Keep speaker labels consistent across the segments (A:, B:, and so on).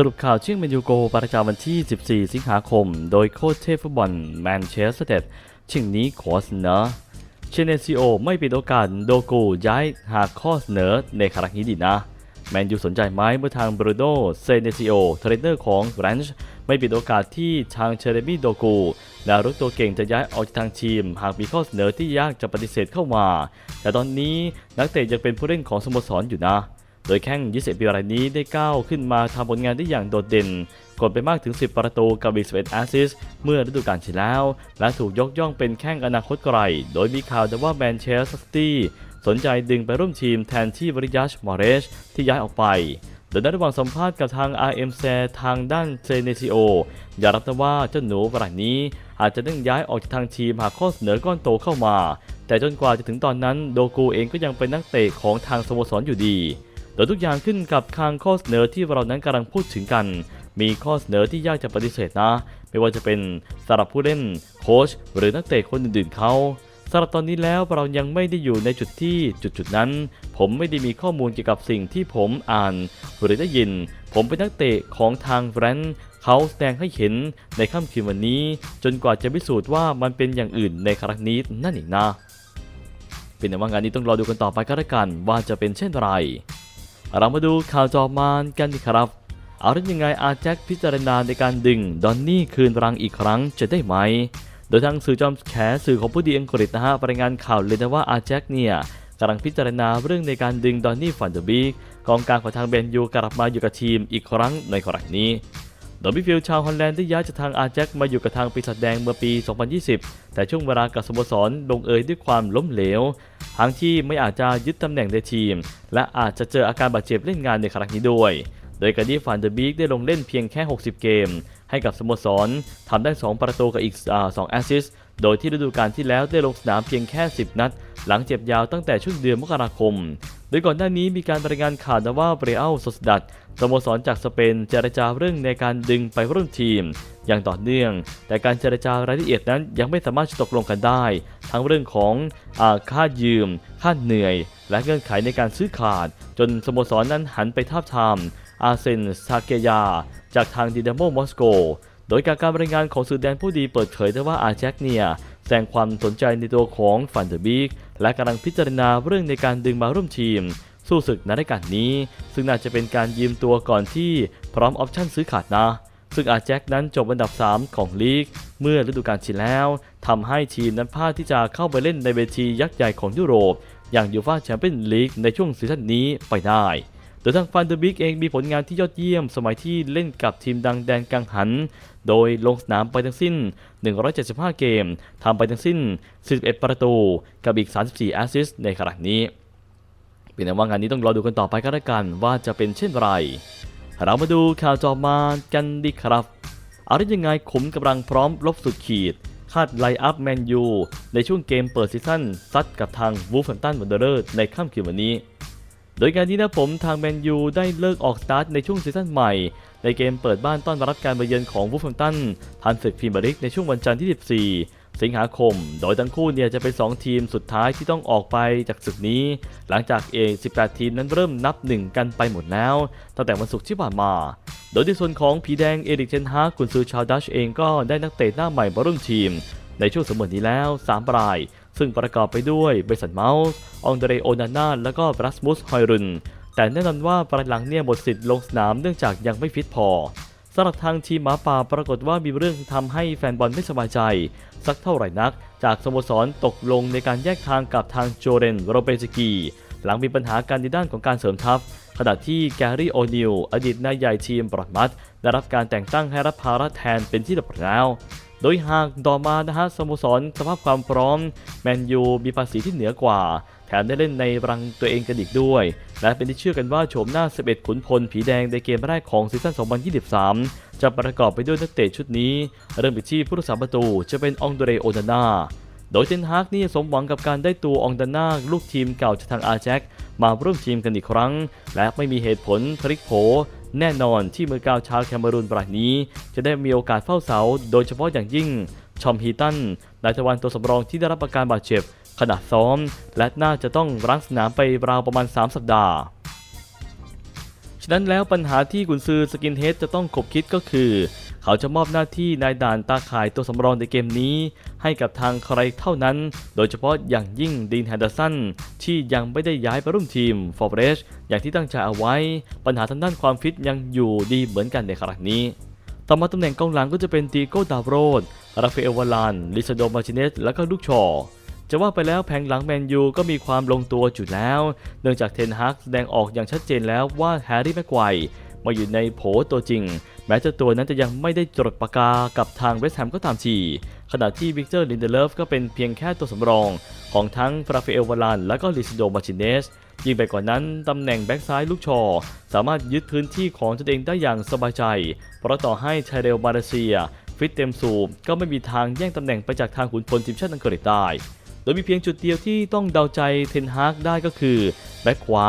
A: สรุปข่าวเชียงแมนยูโกประจำวันที่ 14 สิงหาคม โดยโค้ชเทพฟุตบอลแมนเชสเตอร์เชิงนี้ขอเสนอเชเนซิโอไม่ปิดโอกาสโดกูย้ายหากข้อเสนอในครั้งนี้ดีนะ แมนยูสนใจไหมเมื่อทางบรูโนเซเนซิโอเทรนเนอร์ของแรนช์ไม่ปิดโอกาสที่ทางเชเรมี่โดกูและรุกตัวเก่งจะย้ายออกจากทางทีม หากมีข้อเสนอที่ยากจะปฏิเสธเข้ามา แต่ตอนนี้นักเตะยังเป็นผู้เล่นของสโมสรอยู่นะ โดยแข้ง21ปีรายนี้ได้ก้าวขึ้นมาทำผลงานได้อย่างโดดเด่นกดไปมากถึง 10 ประตูกับอีก11แอสซิสเมื่อฤดูกาลที่แล้ว และถูกยกย่องเป็นแข้งอนาคตไกล โดยมีข่าวว่าแมนเชสเตอร์ซิตี้สนใจดึงไปร่วมทีมแทนที่วริยัชมอเรชที่ย้ายออกไป โดยในระหว่างสัมภาษณ์กับทาง RM แซทางด้านเซเนซิโออย่ารับนะว่าเจ้าหนูรายนี้ อาจจะต้องย้ายออกจากทางทีมหากข้อเสนอก้อนโตเข้ามา แต่จนกว่าจะถึงตอนนั้นโดกูเองก็ยังเป็นนักเตะของทางสโมสรอยู่ดี โดยทุกอย่างขึ้นกับทางข้อเสนอที่เรานั้นกำลังพูดถึงกัน มีข้อเสนอที่ยากจะปฏิเสธนะ ไม่ว่าจะเป็นสำหรับผู้เล่นโค้ชหรือนักเตะคนอื่นๆเขาสำหรับตอนนี้แล้วเรายังไม่ได้อยู่ในจุดที่จุดๆนั้น ผมไม่ได้มีข้อมูลเกี่ยวกับสิ่งที่ผมอ่านหรือได้ยิน ผมเป็นนักเตะของทางแบรนด์เขาแสดงให้เห็นในค่ำคืนวันนี้ จนกว่าจะพิสูจน์ว่ามันเป็นอย่างอื่นในครั้งนี้นั่นเองนะ เป็นแต่ว่างานนี้ต้องรอดูกันต่อไปก็แล้วกันว่าจะเป็นเช่นไร เรามาดูข่าวจอมานกันดีครับเอาเรื่องยังไงอาแจ็คพิจารณาในการดึงดอนนี่คืนรังอีกครั้งจะได้ไหม โดยทางสื่อจอมแฉสื่อของผู้ดีอังกฤษนะฮะรายงานข่าวเลยนะว่าอาแจ็คเนี่ยกำลังพิจารณาเรื่องในการดึงดอนนี่ฟันเดอร์บีกองกลางของทางเบนยูกลับมาอยู่กับทีมอีกครั้งในครั้งนี้ ดยมิดฟิลชาวฮอลแลนด์ได้ย้ายจากทางอาแจ็คมาอยู่กับทางปีศาจแดงเมื่อปี 2020 แต่ช่วงเวลากับสโมสรลงเอยด้วยความล้มเหลว ทั้งที่ไม่อาจจะยึดตำแหน่งในทีม และอาจจะเจออาการบาดเจ็บเล่นงานในครั้งนี้ด้วย โดยการที่ฟานเดอร์บีกได้ลงเล่นเพียงแค่ 60 เกม ให้กับสโมสรทำได้ 2 ประตูกับอีก 2 แอสซิสต์ โดยที่ฤดูกาลที่แล้วได้ลงสนามเพียงแค่ 10 นัด หลังเจ็บยาวตั้งแต่ช่วงเดือนมกราคม โดยก่อนหน้านี้มีการรายงานข่าวนะว่าเบรอัลโซสดัดสโมสรจากสเปนเจรจาเรื่องในการดึงไปร่วมทีม อย่างต่อเนื่อง แต่การเจรจารายละเอียดนั้นยังไม่สามารถตกลงกันได้ ทั้งเรื่องของอค่ายืม ค่าเหนื่อย และเงื่อนไขในการซื้อขาด จนสโมสรนั้นหันไปทาบทามอาเซนซาเกยา จากทางดินาโมมอสโก โดยการการรายงานของสื่อแดนผู้ดีเปิดเผยได้ว่าอาแจ็คเนียแสดงความสนใจในตัวของฟันเดอร์บีกและกำลังพิจารณาเรื่องในการดึงมาร่วมทีม สู้ศึกในรายการนี้ ซึ่งน่าจะเป็นการยืมตัวก่อนที่พร้อมออปชั่นซื้อขาดนะ ซึ่งอาแจ็คนั้นจบอันดับ 3 ของลีก เมื่อฤดูกาลที่แล้วทำให้ทีมนั้นพลาดที่จะเข้าไปเล่นในเวทียักษ์ใหญ่ของยุโรป อย่างยูฟ่าแชมเปี้ยนลีกในช่วงซีซั่นนี้ไปได้ โดยทางฟันเดอร์บิกเองมีผลงานที่ยอดเยี่ยม สมัยที่เล่นกับทีมดังแดนกังหัน โดยลงสนามไปทั้งสิ้น 175 เกมทำไปทั้งสิ้น 41 ประตู กับอีก 34 แอสซิสต์ในขณะนี้ เป็นแต่ว่างานนี้ต้องรอดูกันต่อไปก็แล้วกันว่าจะเป็นเช่นไร เรามาดูข่าวจอมากันดีครับเอาได้ยังไงขุมกำลังพร้อมลบสุดขีดคาดไลอัพแมนยูในช่วงเกมเปิดซีซั่นซัดกับทางวูฟแฮมตันวันเดอร์ในค่ำคืนวันนี้ โดยการนี้นะผมทางแมนยูได้เลิกออกสตาร์ทในช่วงซีซั่นใหม่ ในเกมเปิดบ้านต้อนรับการมาเยือนของวูฟแฮมตันผ่านศึกพรีเมียร์ลีกในช่วงวันจันทร์ที่ 14 สิงหาคม โดยทั้งคู่เนี่ยจะเป็น 2 ทีมสุดท้ายที่ต้องออกไปจากศึกนี้ หลังจากเอ18 ทีมนั้นเริ่มนับหนึ่งกันไปหมดแล้ว ตั้งแต่วันศุกร์ที่ผ่านมา โดยในส่วนของผีแดงเอริกเทนฮากกุนซือชาวดัชเองก็ได้นักเตะหน้าใหม่มาร่วมทีม ในช่วงสมนนี้แล้ว 3 ราย ซึ่งประกอบไปด้วยเบสันเมาส์องเดรโอนาน่าและก็บรัสมุสฮอยรุน แต่แน่นอนว่าปลายหลังเนี่ยหมดสิทธิ์ลงสนามเนื่องจากยังไม่ฟิตพอสำหรับทางทีมหมาป่าปรากฏว่ามีเรื่องทำให้แฟนบอลไม่สบายใจ สักเท่าไหร่นัก จากสโมสรตกลงในการแยกทางกับทางโจเรนโรเปสกี หลังมีปัญหาการในด้านของการเสริมทัพขณะที่แกรี่โอนิลอดีตนายใหญ่ทีมบรอดมัดได้รับการแต่งตั้งให้รับภาระแทนเป็นที่เรียบร้อยแล้ว โดยหากต่อมานะฮะสโมสรสภาพความพร้อมแมนยูมีภาษีที่เหนือกว่า แถมได้เล่นในรังตัวเองกันอีกด้วย และเป็นที่เชื่อกันว่าโฉมหน้า 11 ขุนพลผีแดงในเกมแรกของซีซั่น 2023 จะประกอบไปด้วยนักเตะชุดนี้ เริ่มไปที่ผู้รักษาประตูจะเป็นองเดเรโอนาน่าโดยเทนฮากนี่สมหวังกับการได้ตัวองดานาลูกทีมเก่าจากทางอาแจ็คมาร่วมทีมกันอีกครั้ง และไม่มีเหตุผลพลิกโผ แน่นอนที่มือกาวชาวแคนารูนรายนี้ จะได้มีโอกาสเฝ้าเสา โดยเฉพาะอย่างยิ่ง ชอมฮีตันนายทวันตัวสำรองที่ได้รับอาการบาดเจ็บ ขณะซ้อม และน่าจะต้องรั้งสนามไปราวประมาณ 3 สัปดาห์ ฉะนั้นแล้วปัญหาที่กุนซือสกินเฮดจะต้องคบคิดก็คือ เขาจะมอบหน้าที่นายด่านตาข่ายตัวสำรองในเกมนี้ ให้กับทางใครเท่านั้น โดยเฉพาะอย่างยิ่งดีนแฮนเดอร์สันที่ยังไม่ได้ย้ายไปร่วมทีมฟอร์เรสอย่างที่ตั้งใจเอาไว้ ปัญหาทางด้านความฟิตยังอยู่ดีเหมือนกันในครั้งนี้ ต่อมาตำแหน่งกองหลังก็จะเป็นตีโก้ดาวโรดราฟาเอลวาลานลิซาโดมาร์ติเนสและก็ลูกชอจะว่าไปแล้วแผงหลังแมนยูก็มีความลงตัวจุดแล้ว เนื่องจากเทนฮากแสดงออกอย่างชัดเจนแล้วว่าแฮร์รี่แม็กไกว มาอยู่ในโผตัวจริง แม้เจ้าตัวนั้นจะยังไม่ได้จดปากกากับทางเวสต์แฮมก็ตามที ขณะที่วิกเตอร์ลินเดเลฟก็เป็นเพียงแค่ตัวสำรอง ของทั้งราฟเอลวาลานและก็ลิซาโดมาร์ติเนสยิ่งไปกว่านนั้น ตำแหน่งแบ็กซ้ายลูกชอ สามารถยึดพื้นที่ของตนเองได้อย่างสบายใจ เพราะต่อให้ไทเรลมาเลเซีย ฟิตเต็มสูบก็ไม่มีทางแย่งตำแหน่งไปจากทางขุนพลทีมชาติอังกฤษได้ ดยมีเพียงจุดเดียวที่ต้องเดาใจเทนฮากได้ก็คือแบ็กขวา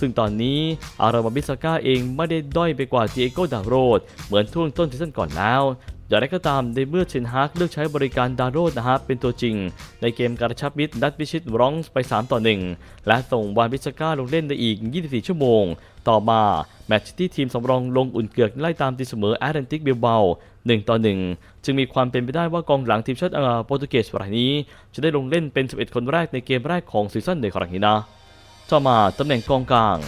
A: ซึ่งตอนนี้อารามาบิสก้าเองไม่ได้ด้อยไปกว่าเจโกดาโรดเหมือนช่วงต้นซีซั่นก่อนแล้วอย่างไรก็ตามในเมื่อเชนฮากเลือกใช้บริการดาโรดนะฮะเป็นตัวจริง ในเกมการชับมิตรนัดพิชิตบรองส์ไป 3 ต่อ 1 และส่งวานบิสก้าลงเล่นในอีก 24 ชั่วโมง ต่อมาแมตช์ที่ทีมสำรองลงอุ่นเกือกไล่ตามตีเสมอแอตแลนติกเบลเบา1ต่อ1จึงมีความเป็นไปได้ว่ากองหลังทีมชาติโปรตุเกสรายนี้ จะได้ลงเล่นเป็น 11 คนแรกในเกมแรกของซีซั่นในครั้งนี้นะต่อมาตำแหน่งกองกลาง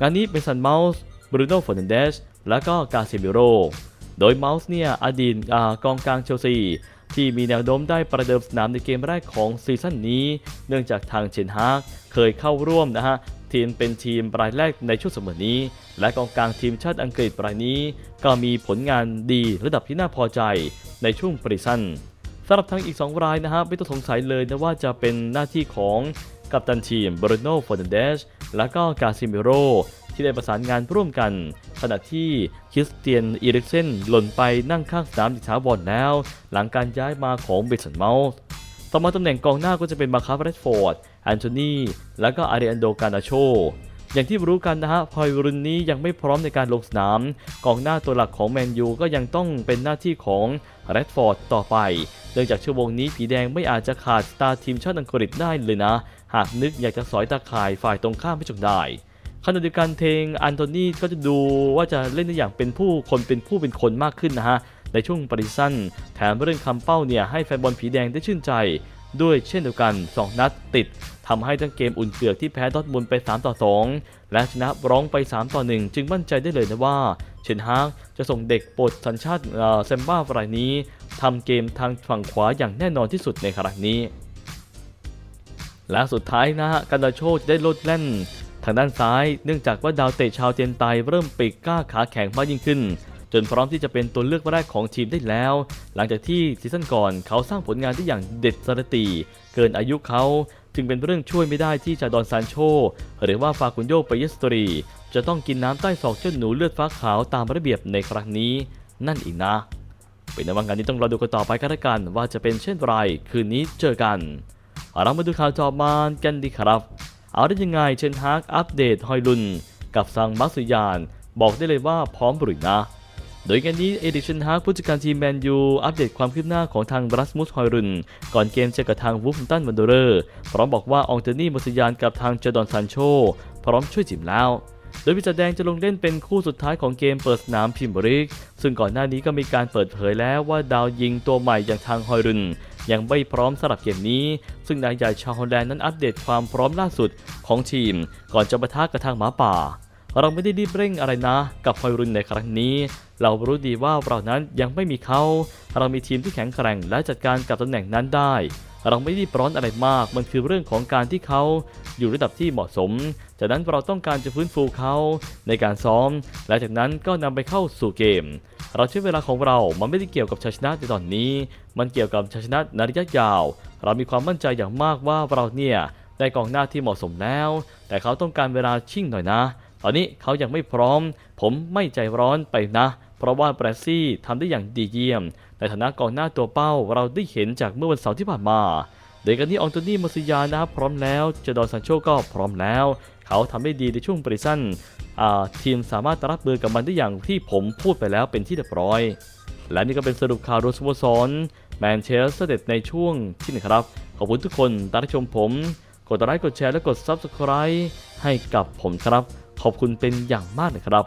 A: งานนี้เป็นซันเมาส์บรูโน่ฟอร์นันเดสและก็กาเซมิโร โดยเมาส์เนี่ยอดีตกองกลางเชลซีที่มีแนวโน้มได้ประเดิมสนามในเกมแรกของซีซั่นนี้ เนื่องจากทางเชนฮากเคยเข้าร่วมนะฮะ ทีมเป็นทีมรายแรกในช่วงเสมอนี้ และกองกลางทีมชาติอังกฤษรายนี้ ก็มีผลงานดีระดับที่น่าพอใจในช่วงปริซันสำหรับทั้งอีก 2 รายนะฮะไม่ต้องสงสัยเลยนะว่าจะเป็นหน้าที่ของกัปตันทีมบรูโน่ฟอร์นันเดสและก็กาซิมิโรที่ได้ประสานงานร่วมกัน ขณะที่คริสเตียนอีริกเซนหล่นไปนั่งข้างสนามดิชาบอลแล้ว หลังการย้ายมาของเบสันเมาส์ ต่อมาตำแหน่งกองหน้าก็จะเป็นมาคาร์ฟเรดฟอร์ดแอนโทนีและก็อาริอันโดกานาโชอย่างที่รู้กันนะฮะพอยรุ่นนี้ยังไม่พร้อมในการลงสนาม กองหน้าตัวหลักของแมนยูก็ยังต้องเป็นหน้าที่ของแรดฟอร์ดต่อไป เนื่องจากชั่วโมงนี้ผีแดงไม่อาจจะขาดสตาร์ทีมชาติอังกฤษได้เลยนะ หากนึกอยากจะสอยตาข่ายฝ่ายตรงข้ามให้จงได้ขณะเดียวกันเทงอันโทนีก็จะดูว่าจะเล่นได้อย่างเป็นผู้คนเป็นผู้เป็นคนมากขึ้นนะฮะ ในช่วงปริสั้นแถมเรื่องคำเป้าเนี่ยให้แฟนบอลผีแดงได้ชื่นใจ ด้วยเช่นเดียวกัน 2 นัดติดทำให้ทั้งเกมอุ่นเกือกที่แพ้ดอทมุนไป 3 ต่อ 2 และชนะร้องไป 3 ต่อ 1 จึงมั่นใจได้เลยนะว่า เชนฮากจะส่งเด็กปลดสัญชาติเซมบ้ารายนี้ทำเกมทางฝั่งขวาอย่างแน่นอนที่สุดในครั้งนี้ และสุดท้ายนะฮะกันดาโชจะได้ลดแล่น ทางด้านซ้ายเนื่องจากว่าดาวเตะชาวเตียนไตเริ่มปีกกล้าขาแข็งมากยิ่งขึ้น จนพร้อมที่จะเป็นตัวเลือกแรกของทีมได้แล้ว หลังจากที่ซีซั่นก่อนเขาสร้างผลงานที่อย่างเด็ดสรติเกินอายุเขาจึงเป็นเรื่องช่วยไม่ได้ที่จาดอนซานโช หรือว่าฟาคุนโยไปเยสตรี จะต้องกินน้ำใต้ศอกเจ้าหนูเลือดฟ้าขาวตามระเบียบในครั้งนี้ นั่นอีกนะ เป็นนวันงานนี้ต้องรอดูกันต่อไปกันละกันว่าจะเป็นเช่นไร คืนนี้เจอกันเรามาดูข่าวจอมานกันดีครับ เอาได้ยังไงเชนฮากอัปเดตฮอยลุน กับซังมักสุยาน บอกได้เลยว่าพร้อมหรุยนะ โดยงานนี้เอดิชันฮากผู้จัดการทีมแมนยูอัปเดตความคืบหน้าของทางบรัสมุสฮอยรุน ก่อนเกมเจอกับทางวูฟตันวันเดอร์พร้อมบอกว่าองเทนี่มัสยานกับทางเจดอนซันโชพร้อมช่วยจิมแล้ว โดยพิจารแดงจะลงเล่นเป็นคู่สุดท้ายของเกมเปิดสนามพิมบริก ซึ่งก่อนหน้านี้ก็มีการเปิดเผยแล้วว่าดาวยิงตัวใหม่อย่างทางฮอยรุน ยังไม่พร้อมสำหรับเกมนี้ ซึ่งนายใหญ่ชาวฮอลแลนด์นั้นอัปเดตความพร้อมล่าสุดของทีม ก่อนจะปะทะกับทางหมาป่า เราไม่ได้รีบเร่งอะไรนะ กับฮอยรุนในครั้งนี้ เรารู้ดีว่าเรานั้นยังไม่มีเขา เรามีทีมที่แข็งแกร่งและจัดการกับตำแหน่งนั้นได้ เราไม่รีบร้อนอะไรมาก มันคือเรื่องของการที่เขาอยู่ระดับที่เหมาะสม จากนั้นเราต้องการจะฟื้นฟูเขาในการซ้อม และจากนั้นก็นำไปเข้าสู่เกม เราใช้เวลาของเรา มันไม่ได้เกี่ยวกับชัยชนะในตอนนี้ มันเกี่ยวกับชัยชนะในระยะยาว เรามีความมั่นใจอย่างมากว่าเราเนี่ยได้กองหน้าที่เหมาะสมแล้ว แต่เขาต้องการเวลาชิ่งหน่อยนะ ตอนนี้เขายังไม่พร้อม ผมไม่ใจร้อนไปนะ เพราะว่าแบรซี่ทำได้อย่างดีเยี่ยม ในฐานะกองหน้าตัวเป้าเราได้เห็นจากเมื่อวันเสาร์ที่ผ่านมาโดยกันที่อองโตนี่มาซิยานะครับพร้อมแล้วเจดอนซานโชก็พร้อมแล้ว เขาทำได้ดีในช่วงปริซันอ่าทีมสามารถรับมือกับมันได้อย่างที่ผมพูดไปแล้วเป็นที่เรียบร้อย และนี่ก็เป็นสรุปข่าวโดยสโมสรแมนเชสเตอร์เดในช่วงที่หนึ่งครับ ขอบคุณทุกคนที่รับชมผม กดไลค์กดแชร์และกด Subscribe ให้กับผมครับ ขอบคุณเป็นอย่างมากนะครับ